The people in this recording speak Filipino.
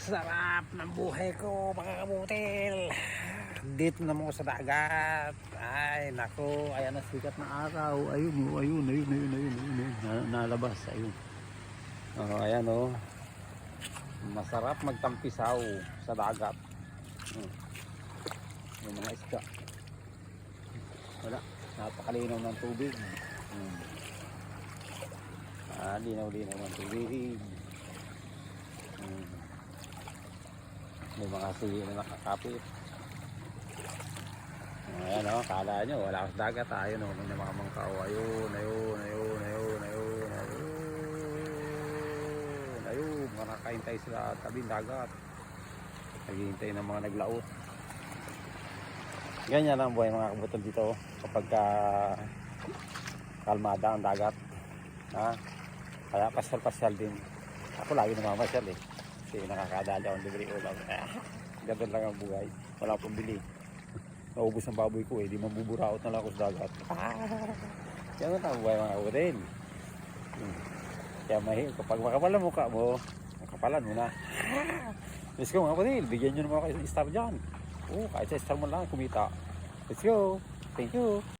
Sarap ng buhay ko mga kabutil. Dito naman ako sa dagat. Ay, nako. Ayan ang sikat na araw. Ayun, oh, ayun, ayun, ayun, ayun, ayun, ayun. Na, nalabas, ayun. Oh, ayan oh. Masarap magtampisaw sa dagat. Hmm. Yung mga isda. Wala. Napakalinaw ng tubig. Hmm. Ah, linaw-linaw ng tubig. May mga suyo na nakakapit. Ayan o, kala nyo, wala sa dagat. Ayun o, may mga mangkaw. Ayun, ayun, ayun, ayun, ayun, ayun. Ayun, makakaintay sila tabing dagat. Naghihintay ng mga naglaot. Ganyan ang buhay mga kabutol dito kapag ka kalmada ang dagat. Ha? Kaya pasyal-pasyal din. Ako lagi namamasyal eh. Kasi nakakadali akong libre ulam. Ah, ganun lang ang buhay. Wala akong bili. Naubos ang baboy ko eh. Di mabuburaot na lang ako sa dagat. Ah, yan ang buhay mga kabutol. Hmm. Kaya mahi, kapag makapal ang mukha mo, makapalan mo na. Let's go mga kapatid, bigyan nyo naman ako ng star dyan. Oo, kahit sa star mo lang kumita. Let's go. Thank you.